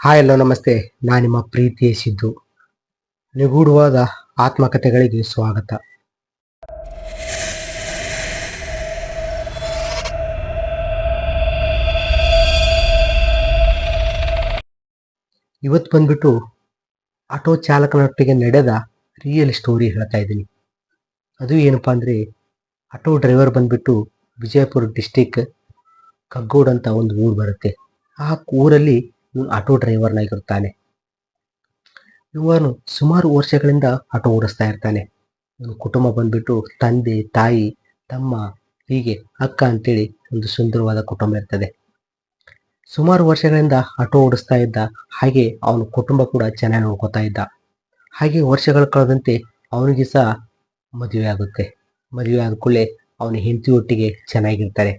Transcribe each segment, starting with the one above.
Hi ಎಲ್ಲೋ ನಮಸ್ತೆ. ನಾನು ನಿಮ್ಮ ಪ್ರೀತಿಯ ಸಿದ್ದು. ನಿಗೂಢವಾದ ಆತ್ಮಕಥೆಗಳಿಗೆ ಸ್ವಾಗತ. ಇವತ್ತು ಬಂದ್ಬಿಟ್ಟು ಆಟೋ ಚಾಲಕನೊಟ್ಟಿಗೆ ನಡೆದ ರಿಯಲ್ ಸ್ಟೋರಿ ಹೇಳ್ತಾ ಇದ್ದೀನಿ. ಅದು ಏನಪ್ಪಾ ಅಂದರೆ, ಆಟೋ ಡ್ರೈವರ್ ಬಂದ್ಬಿಟ್ಟು ವಿಜಯಪುರ ಡಿಸ್ಟಿಕ್ ಕಗ್ಗೋಡ್ ಅಂತ ಒಂದು ಊರು ಬರುತ್ತೆ. ಆ ಊರಲ್ಲಿ ಇವನು ಆಟೋ ಡ್ರೈವರ್ನಾಗಿರ್ತಾನೆ ಇವನು ಸುಮಾರು ವರ್ಷಗಳಿಂದ ಆಟೋ ಓಡಿಸ್ತಾ ಇರ್ತಾನೆ. ಇವನು ಕುಟುಂಬ ಬಂದ್ಬಿಟ್ಟು ತಂದೆ, ತಾಯಿ, ತಮ್ಮ, ಹೀಗೆ ಅಕ್ಕ ಅಂತೇಳಿ ಒಂದು ಸುಂದರವಾದ ಕುಟುಂಬ ಇರ್ತದೆ. ಸುಮಾರು ವರ್ಷಗಳಿಂದ ಆಟೋ ಓಡಿಸ್ತಾ ಇದ್ದ ಹಾಗೆ ಅವನ ಕುಟುಂಬ ಕೂಡ ಚೆನ್ನಾಗಿ ನೋಡ್ಕೋತಾ ಇದ್ದ. ಹಾಗೆ ವರ್ಷಗಳು ಕಳೆದಂತೆ ಅವನಿಗೆ ಸಹ ಮದುವೆ ಆಗುತ್ತೆ. ಮದುವೆ ಆದ ಕೂಡಲೇ ಅವನ ಹೆಂಡತಿ ಒಟ್ಟಿಗೆ ಚೆನ್ನಾಗಿರ್ತಾರೆ.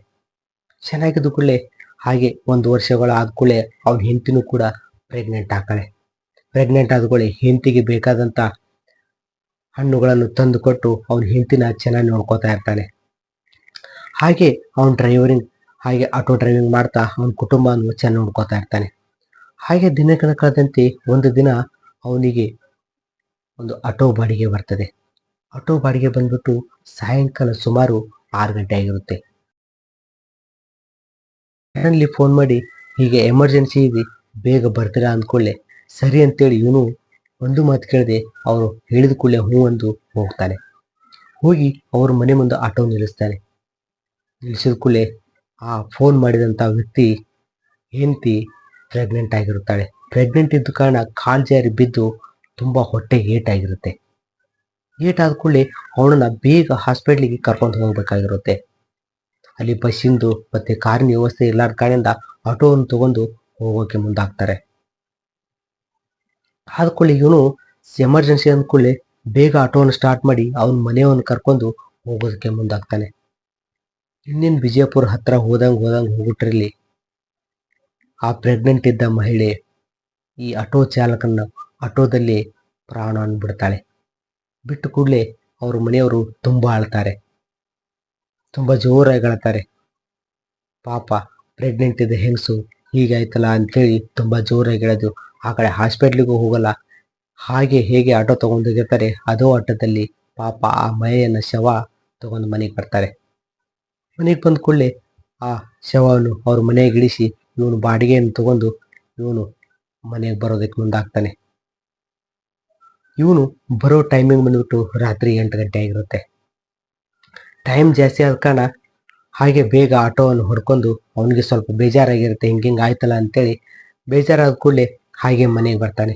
ಚೆನ್ನಾಗಿದ್ದ ಕೂಡಲೇ ಹಾಗೆ ಒಂದು ವರ್ಷಗಳು ಆದ ಅವ್ನ ಹೆಂಡತಿನೂ ಕೂಡ ಪ್ರೆಗ್ನೆಂಟ್ ಆಗ್ತಾಳೆ. ಪ್ರೆಗ್ನೆಂಟ್ ಆದ ಕೂಡಲೇ ಹೆಂಡತಿಗೆ ಬೇಕಾದಂತ ಹಣ್ಣುಗಳನ್ನು ತಂದು ಕೊಟ್ಟು ಅವನ ಹೆಂಡತಿನ ಚೆನ್ನಾಗಿ ನೋಡ್ಕೋತಾ ಇರ್ತಾನೆ. ಹಾಗೆ ಅವನ ಡ್ರೈವರಿಂಗ್ ಹಾಗೆ ಆಟೋ ಡ್ರೈವಿಂಗ್ ಮಾಡ್ತಾ ಅವನ ಕುಟುಂಬವನ್ನು ಚೆನ್ನಾಗಿ ನೋಡ್ಕೋತಾ ಇರ್ತಾನೆ. ಹಾಗೆ ದಿನಗಳ ಕಳೆದಂತೆ ಒಂದು ದಿನ ಅವನಿಗೆ ಒಂದು ಆಟೋ ಬಾಡಿಗೆ ಬರ್ತದೆ. ಆಟೋ ಬಾಡಿಗೆ ಬಂದ್ಬಿಟ್ಟು ಸಾಯಂಕಾಲ ಸುಮಾರು ಆರು ಗಂಟೆ ಆಗಿರುತ್ತೆ. ಫೋನ್ ಮಾಡಿ, ಹೀಗೆ ಎಮರ್ಜೆನ್ಸಿ ಇದೆ, ಬೇಗ ಬರ್ತೀರಾ ಅಂದ್ಕೊಳ್ಳೆ. ಸರಿ ಅಂತೇಳಿ ಇವನು ಒಂದು ಮಾತು ಕೇಳದೆ, ಅವರು ಹೇಳಿದ ಕೂಡಲೇ ಹ್ಞೂ ಅಂದು ಹೋಗ್ತಾನೆ. ಹೋಗಿ ಅವ್ರ ಮನೆ ಮುಂದೆ ಆಟೋ ನಿಲ್ಲಿಸ್ತಾನೆ. ನಿಲ್ಲಿಸಿದ ಕೂಡಲೇ ಆ ಫೋನ್ ಮಾಡಿದಂಥ ವ್ಯಕ್ತಿ ಹೆಂಡತಿ ಪ್ರೆಗ್ನೆಂಟ್ ಆಗಿರುತ್ತಾಳೆ. ಪ್ರೆಗ್ನೆಂಟ್ ಇದ್ದ ಕಾರಣ ಕಾಲು ಜಾರಿ ಬಿದ್ದು ತುಂಬ ಹೊಟ್ಟೆ ಏಟಾಗಿರುತ್ತೆ ಏಟಾದ ಕೂಡಲೇ ಅವಳನ್ನ ಬೇಗ ಹಾಸ್ಪಿಟ್ಲಿಗೆ ಕರ್ಕೊಂಡು ಹೋಗ್ಬೇಕಾಗಿರುತ್ತೆ. ಅಲ್ಲಿ ಬಸ್ಸಿಂದು ಮತ್ತೆ ಕಾರಿನ ವ್ಯವಸ್ಥೆ ಇರ್ಲಾರ್ದ ಕಾರಣದಿಂದ ಆಟೋವನ್ನು ತಗೊಂಡು ಹೋಗೋಕೆ ಮುಂದಾಗ್ತಾರೆ. ಆದ್ಕೊಳ್ಳಿ ಇವನು ಎಮರ್ಜೆನ್ಸಿ ಅಂದ್ಕೊಳ್ಳಿ ಬೇಗ ಆಟೋವನ್ನು ಸ್ಟಾರ್ಟ್ ಮಾಡಿ ಅವನ ಮನೆಯವನ್ನು ಕರ್ಕೊಂಡು ಹೋಗೋದಕ್ಕೆ ಮುಂದಾಗ್ತಾನೆ. ಇನ್ನೇನು ವಿಜಯಪುರ ಹತ್ರ ಹೋದಂಗೆ ಹೋದಂಗೆ ಹೋಗ್ಬಿಟ್ರಲ್ಲಿ ಆ ಪ್ರೆಗ್ನೆಂಟ್ ಇದ್ದ ಮಹಿಳೆ ಈ ಆಟೋ ಚಾಲಕನ ಆಟೋದಲ್ಲಿ ಪ್ರಾಣವನ್ನು ಬಿಡ್ತಾಳೆ ಬಿಟ್ಟು ಕೂಡಲೇ ಅವ್ರ ಮನೆಯವರು ತುಂಬ ಅಳ್ತಾರೆ. ತುಂಬ ಜೋರಾಗಿ ಹೇಳ್ತಾರೆ. ಪಾಪ ಪ್ರೆಗ್ನೆಂಟ್ ಇದೆ ಹೆಂಗಸು ಹೀಗಾಯ್ತಲ್ಲ ಅಂತೇಳಿ ತುಂಬ ಜೋರಾಗಿ ಹೇಳೋದು. ಆ ಕಡೆ ಹಾಸ್ಪಿಟ್ಲಿಗೂ ಹೋಗಲ್ಲ. ಹಾಗೆ ಹೇಗೆ ಆಟೋ ತಗೊಂಡೋಗಿರ್ತಾರೆ ಅದೋ ಆಟೋದಲ್ಲಿ ಪಾಪ ಆ ಮಹಿಳೆಯನ್ನ ಶವ ತಗೊಂಡು ಮನೆಗೆ ಬರ್ತಾರೆ. ಮನೆಗೆ ಬಂದ ಕೂಡಲೇ ಆ ಶವವನ್ನು ಅವ್ರ ಮನೆಗೆ ಇಳಿಸಿ ಇವನು ಬಾಡಿಗೆಯನ್ನು ತಗೊಂಡು ಇವನು ಮನೆಗೆ ಬರೋದಕ್ಕೆ ಮುಂದಾಗ್ತಾನೆ. ಇವನು ಬರೋ ಟೈಮಿಂಗ್ ಬಂದ್ಬಿಟ್ಟು ರಾತ್ರಿ ಎಂಟು ಗಂಟೆ ಆಗಿರುತ್ತೆ. ಟೈಮ್ ಜಾಸ್ತಿ ಆದ ಕಾರಣ ಹಾಗೆ ಬೇಗ ಆಟೋವನ್ನು ಹೊಡ್ಕೊಂಡು ಅವನಿಗೆ ಸ್ವಲ್ಪ ಬೇಜಾರಾಗಿರುತ್ತೆ, ಹಿಂಗೆ ಹಿಂಗೆ ಆಯ್ತಲ್ಲ ಅಂತೇಳಿ ಬೇಜಾರಾದ ಕೂಡಲೇ ಹಾಗೆ ಮನೆಗೆ ಬರ್ತಾನೆ.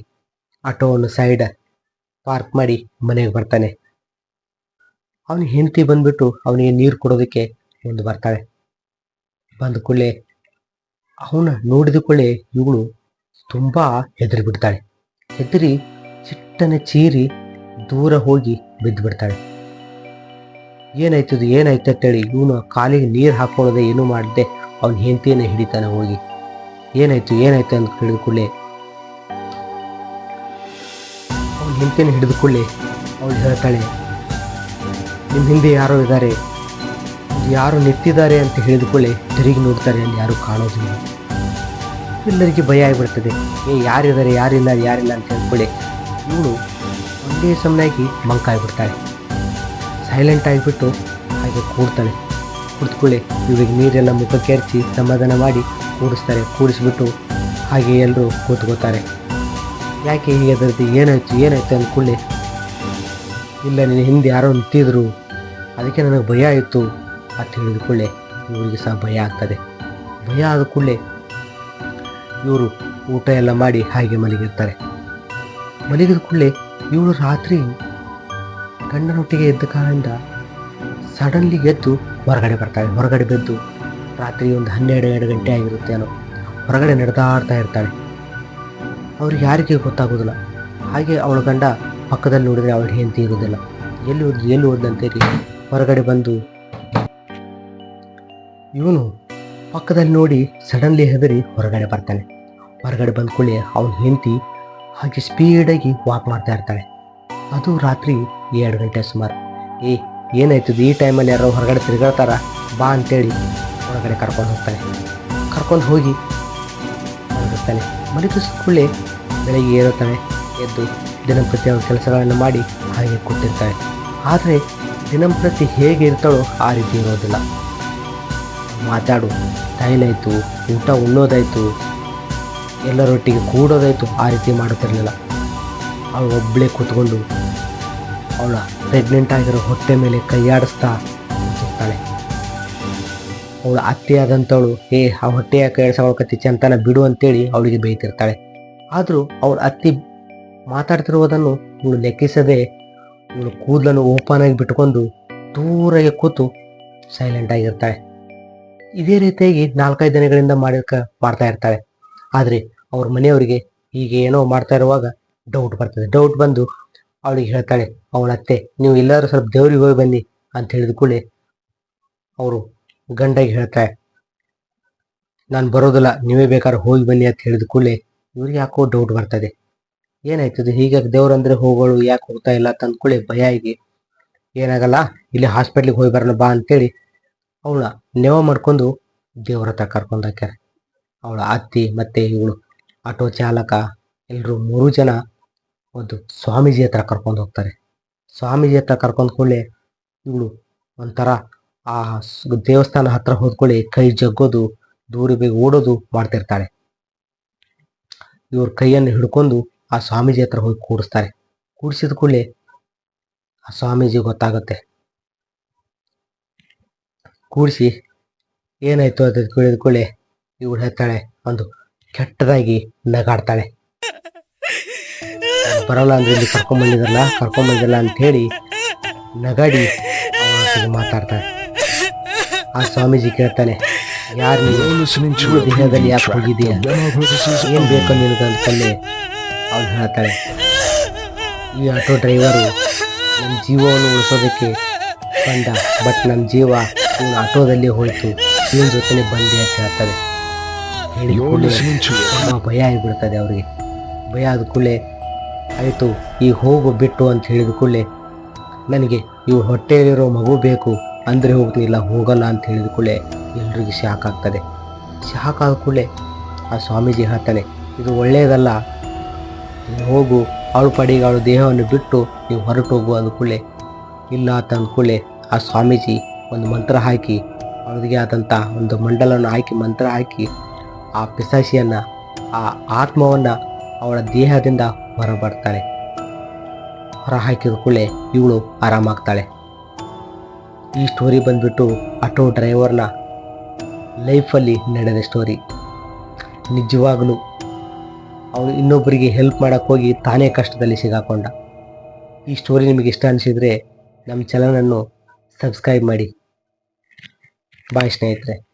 ಆಟೋವನ್ನು ಸೈಡ್ ಪಾರ್ಕ್ ಮಾಡಿ ಮನೆಗೆ ಬರ್ತಾನೆ. ಅವನ ಹೆಂಡತಿ ಬಂದ್ಬಿಟ್ಟು ಅವನಿಗೆ ನೀರು ಕೊಡೋದಕ್ಕೆ ಮುಂದೆ ಬರ್ತಾಳೆ ಬಂದ ಕೂಡಲೇ ಅವನ ನೋಡಿದ ಕೂಡಲೇ ಇವಳು ತುಂಬ ಹೆದರಿ ಬಿಡ್ತಾಳೆ ಹೆದರಿ ಚಿಟ್ಟನೆ ಚೀರಿ ದೂರ ಹೋಗಿ ಬಿದ್ದು ಬಿಡ್ತಾಳೆ ಏನಾಯ್ತದು, ಏನಾಯ್ತು ಅಂತೇಳಿ ಇವನು ಕಾಲಿಗೆ ನೀರು ಹಾಕೊಳ್ಳದೆ ಏನೂ ಮಾಡಿದೆ, ಅವನ ಹೆಂಡತಿಯನ್ನು ಹಿಡಿತಾನೆ ಹೋಗಿ. ಏನಾಯ್ತು ಏನಾಯ್ತು ಅಂತ ಹೇಳಿದ ಕೂಡಲೇ, ಅವನ ಹೆಂಡತಿಯನ್ನು ಹಿಡಿದುಕೊಳ್ಳಿ ಕೂಡಲೇ ಅವಳು ಹೇಳ್ತಾಳೆ ನಿಮ್ಮ ಹಿಂದೆ ಯಾರೋ ಇದ್ದಾರೆ ಯಾರು ನಿಂತಿದ್ದಾರೆ ಅಂತ ಹೇಳಿದ ತಿರುಗಿ ನೋಡ್ತಾರೆ, ಅಲ್ಲಿ ಯಾರೂ ಕಾಣೋದಿಲ್ಲ. ಎಲ್ಲರಿಗೆ ಭಯ ಆಗಿಬಿಡ್ತದೆ, ಏ ಯಾರಿದ್ದಾರೆ ಯಾರಿಲ್ಲ ಯಾರಿಲ್ಲ ಅಂತ ಹೇಳ್ಕೊಳ್ಳಿ ಇವಳು ಒಂದೇ ಸಮನಾಗಿ ಮಂಕಾಗ್ಬಿಡ್ತಾಳೆ. ಸೈಲೆಂಟ್ ಆಗಿಬಿಟ್ಟು ಹಾಗೆ ಕೂಡ್ತಾಳೆ. ಕುಳಿತುಕೊಳ್ಳಿ ಇವರಿಗೆ ನೀರೆಲ್ಲ ಮುಖಕ್ಕೆ ಎರಚಿ ಸಮಾಧಾನ ಮಾಡಿ ಕೂಡಿಸ್ತಾರೆ, ಕೂಡಿಸ್ಬಿಟ್ಟು ಹಾಗೆ ಎಲ್ಲರೂ ಕೂತ್ಕೋತಾರೆ. ಯಾಕೆ ಹೀಗೆ ಅದರದ್ದು ಏನಾಯಿತು, ಏನಾಯ್ತು ಅಂದ್ಕೊಳ್ಳಿ. ಇಲ್ಲ, ನಿನ್ನ ಹಿಂದೆ ಯಾರೋ ನಿಂತಿದ್ರು. ಅದಕ್ಕೆ ನನಗೆ ಭಯ ಆಯಿತು ಅಂತ ಹೇಳಿದ ಕೂಡಲೇ ಇವರಿಗೆ ಸಹ ಭಯ ಆಗ್ತದೆ. ಭಯ ಆದ ಕೂಡಲೇ ಇವರು ಊಟ ಎಲ್ಲ ಮಾಡಿ ಹಾಗೆ ಮಲಗಿರ್ತಾರೆ. ಮಲಗಿದ ಕೂಡಲೇ ಇವಳು ರಾತ್ರಿ ಗಂಡನೊಟ್ಟಿಗೆ ಎದ್ದ ಕಾರಣ ಸಡನ್ಲಿ ಎದ್ದು ಹೊರಗಡೆ ಬರ್ತಾಳೆ ಹೊರಗಡೆ ಬಿದ್ದು ರಾತ್ರಿ ಒಂದು ಹನ್ನೆರಡು, ಎರಡು ಗಂಟೆ ಆಗಿರುತ್ತೆ ಅನ್ನೋ ಹೊರಗಡೆ ನಡೆದಾಡ್ತಾ ಇರ್ತಾಳೆ. ಅವ್ರಿಗೆ ಯಾರಿಗೆ ಗೊತ್ತಾಗೋದಿಲ್ಲ. ಹಾಗೆ ಅವಳ ಗಂಡ ಪಕ್ಕದಲ್ಲಿ ನೋಡಿದರೆ ಅವಳ ಹೆಂಡತಿ ಇರೋದಿಲ್ಲ ಎಲ್ಲಿ ಓದ್ ಎಲ್ಲಿ ಹೋದ್ಲು ಅಂತೇಳಿ ಹೊರಗಡೆ ಬಂದು ಇವನು ಪಕ್ಕದಲ್ಲಿ ನೋಡಿ ಸಡನ್ಲಿ ಹೆದರಿ ಹೊರಗಡೆ ಬರ್ತಾನೆ. ಹೊರಗಡೆ ಬಂದ ಕೂಡಲೇ ಅವನ ಹೆಂಡತಿ ಹಾಗೆ ಸ್ಪೀಡಾಗಿ ವಾಕ್ ಮಾಡ್ತಾ ಇರ್ತಾಳೆ. ಅದು ರಾತ್ರಿ ಎರಡು ಗಂಟೆ ಸುಮಾರು. ಏ ಏನಾಯ್ತದ ಈ ಟೈಮಲ್ಲಿ ಯಾರೋ ಹೊರಗಡೆ ತಿರುಗಾಡ್ತಾರ? ಬಾ ಅಂತೇಳಿ ಹೊರಗಡೆ ಕರ್ಕೊಂಡು ಹೋಗ್ತಾನೆ. ಕರ್ಕೊಂಡು ಹೋಗಿ ಮಲಗಿಸ್ತಾನೆ. ಕೂಡಲೇ ಬೆಳಗ್ಗೆ ಏರುತ್ತಾಳೆ ಎದ್ದು ದಿನಂಪ್ರತಿ ಅವರ ಕೆಲಸಗಳನ್ನು ಮಾಡಿ ಹಾಗೆ ಕೊಟ್ಟಿರ್ತಾಳೆ ಆದರೆ ದಿನಂಪ್ರತಿ ಹೇಗೆ ಇರ್ತಾಳೋ ಆ ರೀತಿ ಇರೋದಿಲ್ಲ. ಮಾತಾಡು. ತೈಲಾಯಿತು. ಊಟ ಉಣ್ಣೋದಾಯಿತು. ಎಲ್ಲರೊಟ್ಟಿಗೆ ಕೂಡೋದಾಯಿತು ಆ ರೀತಿ ಮಾಡುತ್ತಿರಲಿಲ್ಲ. ಅವಳು ಒಬ್ಬಳೇ ಕೂತ್ಕೊಂಡು ಅವಳ ಪ್ರೆಗ್ನೆಂಟ್ ಆಗಿರೋ ಹೊಟ್ಟೆ ಮೇಲೆ ಕೈಯಾಡಿಸ್ತಾ ಕೂತಿರ್ತಾಳೆ ಅವಳ ಅತ್ತೆಯಾದಂಥವಳು ಏ, ಆ ಹೊಟ್ಟೆ ಯಾಕೆ ಕತ್ತಿ ಚಂತನ ಬಿಡು ಅಂತೇಳಿ ಅವಳಿಗೆ ಬೈತಿರ್ತಾಳೆ ಆದರೂ ಅವಳ ಅತ್ತಿ ಮಾತಾಡ್ತಿರುವುದನ್ನು ಇವಳು ಲೆಕ್ಕಿಸದೆ ಇವಳು ಕೂದಲನ್ನು ಓಪನ್ ಆಗಿ ಬಿಟ್ಕೊಂಡು ದೂರಾಗಿ ಕೂತು ಸೈಲೆಂಟ್ ಆಗಿರ್ತಾಳೆ. ಇದೇ ರೀತಿಯಾಗಿ ನಾಲ್ಕೈದು ದಿನಗಳಿಂದ ಮಾಡಿರ್ಕ ಮಾಡ್ತಾ ಇರ್ತಾಳೆ. ಆದರೆ ಅವ್ರ ಮನೆಯವರಿಗೆ ಈಗ ಏನೋ ಮಾಡ್ತಾ ಇರುವಾಗ ಡೌಟ್ ಬರ್ತದೆ. ಡೌಟ್ ಬಂದು ಅವಳಿಗೆ ಹೇಳ್ತಾಳೆ, ಅವಳ ಅತ್ತೆ, ನೀವು ಎಲ್ಲರೂ ಸ್ವಲ್ಪ ದೇವ್ರಿಗೆ ಹೋಗಿ ಬನ್ನಿ ಅಂತ ಹೇಳಿದ ಅವರು ಗಂಡಗೆ ಹೇಳ್ತಾಳೆ ನಾನು ಬರೋದಿಲ್ಲ, ನೀವೇ ಬೇಕಾದ್ರೆ ಹೋಗಿ ಬನ್ನಿ ಅಂತ ಹೇಳಿದ ಕೂಡಲೇ ಇವ್ರಿಗೆ ಯಾಕೋ ಡೌಟ್ ಬರ್ತದೆ. ಏನಾಯ್ತದೆ ಹೀಗೆ ದೇವ್ರಂದ್ರೆ ಹೋಗೋಳು ಯಾಕೆ ಹೋಗ್ತಾ ಇಲ್ಲ ಅಂತ ಭಯ ಆಗಿ, ಏನಾಗಲ್ಲ, ಇಲ್ಲಿ ಹಾಸ್ಪಿಟ್ಲಿಗೆ ಹೋಗಿ ಬರೋಣ ಬಾ ಅಂತೇಳಿ ಅವಳ ನೆವ ಮಾಡ್ಕೊಂಡು ದೇವ್ರ ಹತ್ರ ಕರ್ಕೊಂಡು ಹಾಕ್ಯಾರ ಅವಳ ಅತ್ತಿ, ಮತ್ತೆ ಇವಳು, ಆಟೋ ಚಾಲಕ ಎಲ್ಲರೂ ಮೂರು ಜನ ಒಂದು ಸ್ವಾಮೀಜಿ ಹತ್ರ ಕರ್ಕೊಂಡು ಹೋಗ್ತಾರೆ. ಸ್ವಾಮೀಜಿ ಹತ್ರ ಕರ್ಕೊಂಡು ಕೂಡಲೆ ಇವಳು ಒಂಥರ ಆ ದೇವಸ್ಥಾನ ಹತ್ರ ಹೋದ್ಕೊಳ್ಳಿ ಕೈ ಜಗ್ಗೋದು, ದೂರ ಬೇಗ ಓಡೋದು ಮಾಡ್ತಿರ್ತಾಳೆ ಇವ್ರ ಕೈಯನ್ನು ಹಿಡ್ಕೊಂಡು ಆ ಸ್ವಾಮೀಜಿ ಹತ್ರ ಹೋಗಿ ಕೂಡಿಸ್ತಾರೆ. ಕೂಡಿಸಿದ ಕೂಡಲೇ ಆ ಸ್ವಾಮೀಜಿ ಗೊತ್ತಾಗುತ್ತೆ. ಕೂಡಿಸಿ ಏನಾಯ್ತು ಅಂತ ಕೇಳಿದ ಕೂಡಲೇ ಇವಳು ಹೇಳ್ತಾಳೆ, ಒಂದು ಕೆಟ್ಟದಾಗಿ ನಗಾಡ್ತಾಳೆ. ಬರಲ್ಲ ಅಂದ್ರೆ ಇಲ್ಲಿ ಕರ್ಕೊಂಬಂದಿದ್ರಲ್ಲ ಕರ್ಕೊಂಬಂದಿಲ್ಲ ಅಂತ ಹೇಳಿ ನಗಾಡಿ ಮಾತಾಡ್ತಾಳೆ ಆ ಸ್ವಾಮೀಜಿ ಕೇಳ್ತಾನೆ ಯಾರು ನೀನು? ದೇಹದಲ್ಲಿ ಯಾಕೆ ಹೋಗಿದ್ದೀಯಾ? ಏನು ಬೇಕೋ ನಿನಗೆ ಅಂತಲ್ಲಿ ಅವ್ನು ಹೇಳ್ತಾಳೆ ಈ ಆಟೋ ಡ್ರೈವರು ನಮ್ಮ ಜೀವವನ್ನು ಉಳಿಸೋದಕ್ಕೆ ಬಂದ ಬಟ್ ನಮ್ಮ ಜೀವ ಇವನು ಆಟೋದಲ್ಲಿ ಹೋಯ್ತು ಇವನ ಜೊತೆನೆ ಬಂದೆ ಅಂತ ಹೇಳ್ತಾಳೆ ಹೇಳಿ ತುಂಬ ಭಯ ಆಗಿಬಿಡ್ತದೆ ಅವರಿಗೆ. ಭಯ ಆದ ಕೂಡಲೇ ಆಯಿತು, ಈ ಹೋಗು ಬಿಟ್ಟು ಅಂತ ಹೇಳಿದ ಕೂಡಲೇ, ನನಗೆ ಇವು ಹೊಟ್ಟೆಯಲ್ಲಿರೋ ಮಗು ಬೇಕು, ಅಂದರೆ ಹೋಗ್ತಿಲ್ಲ, ಹೋಗಲ್ಲ ಅಂತ ಹೇಳಿದ ಕೂಡಲೇ ಎಲ್ರಿಗೂ ಶಾಕ್ ಆಗ್ತದೆ. ಶಾಕ್ ಆದ ಕೂಡಲೇ ಆ ಸ್ವಾಮೀಜಿ ಹೇಳ್ತಾನೆ, ಇದು ಒಳ್ಳೆಯದಲ್ಲ ಹೋಗು ಅವಳು ಪಡಿಗಾಳು ದೇಹವನ್ನು ಬಿಟ್ಟು ನೀವು ಹೊರಟು ಹೋಗು ಅಂದ ಕೂಡಲೇ, ಇಲ್ಲ ಅಂತ ಅಂದ್ಕೂಡಲೇ ಆ ಸ್ವಾಮೀಜಿ ಒಂದು ಮಂತ್ರ ಹಾಕಿ ಅವಳಿಗೆ ಆದಂಥ ಒಂದು ಮಂಡಲವನ್ನು ಹಾಕಿ, ಮಂತ್ರ ಹಾಕಿ, ಆ ಪಿಸಾಸಿಯನ್ನು ಆ ಆತ್ಮವನ್ನು ಅವಳ ದೇಹದಿಂದ ಹೊರಬರ್ತಾಳೆ. ಹೊರ ಹಾಕಿದ ಕೂಡಲೇ ಇವಳು ಆರಾಮಾಗ್ತಾಳೆ. ಈ ಸ್ಟೋರಿ ಬಂದ್ಬಿಟ್ಟು ಆಟೋ ಡ್ರೈವರ್ನ ಲೈಫಲ್ಲಿ ನಡೆದ ಸ್ಟೋರಿ ನಿಜವಾಗಲೂ ಅವನು ಇನ್ನೊಬ್ಬರಿಗೆ ಹೆಲ್ಪ್ ಮಾಡೋಕ್ಕೆ ಹೋಗಿ ತಾನೇ ಕಷ್ಟದಲ್ಲಿ ಸಿಗಾಕೊಂಡ. ಈ ಸ್ಟೋರಿ ನಿಮಗೆ ಇಷ್ಟ ಅನಿಸಿದರೆ ನಮ್ಮ ಚಾನಲನ್ನು ಸಬ್ಸ್ಕ್ರೈಬ್ ಮಾಡಿ. ಬಾಯ್ ಸ್ನೇಹಿತರೆ.